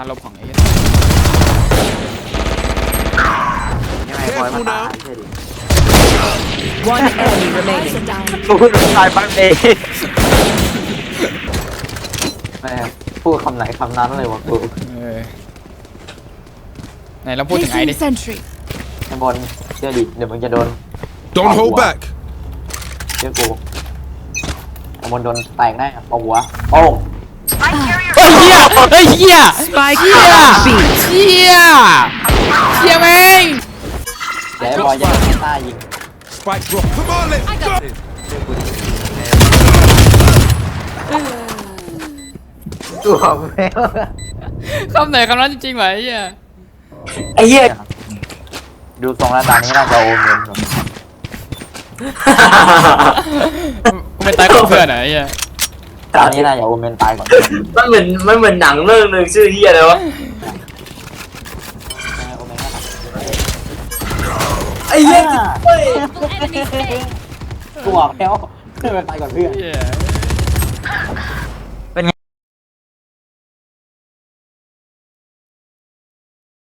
มาลบของไอ้เหี้ยยังไงบอยมาตายใช่ดิ One enemy remaining. กูพูดตายปั๊บเองแม่พูดคำไหนคำนั้นเลยวะกูเออไหนเราพูดถึงไอ้ดิ sentry. ไอ้บอลเชื่อดิเดี๋ยวมึงจะโดน Don't hold back. เชื่อกูไอ้บอลโดนแตกแน่ปะหัวโป้งเฮ้ยเหี้ย เฮ้ยเหี้ย Spike เหี้ย down B. เหี้ยเหี้ยแม่งเดี๋ยวไอ้บอลยังไม่ตายยิง Spike drop. Come on, let's go. ตัวแมวคำไหนคำนั้นจริงๆไหมไอ้เหี้ยไอ้เหี้ยดูทรงแล้วตอนนี้น่าจะโอเมนก่อนกูไม่ตายกับเพื่อนเหรอไอ้เหี้ย ตอนนี้น่าจะโอเมนตายก่อนมันเหมือนมันเหมือนหนังเรื่องหนึ่งชื่อเฮียอะไรวะโอเมนก็ทไอ้เหี้ยำกูบอกแล้วเพื่อนมันตายก่อนเพื่อน เหี้ย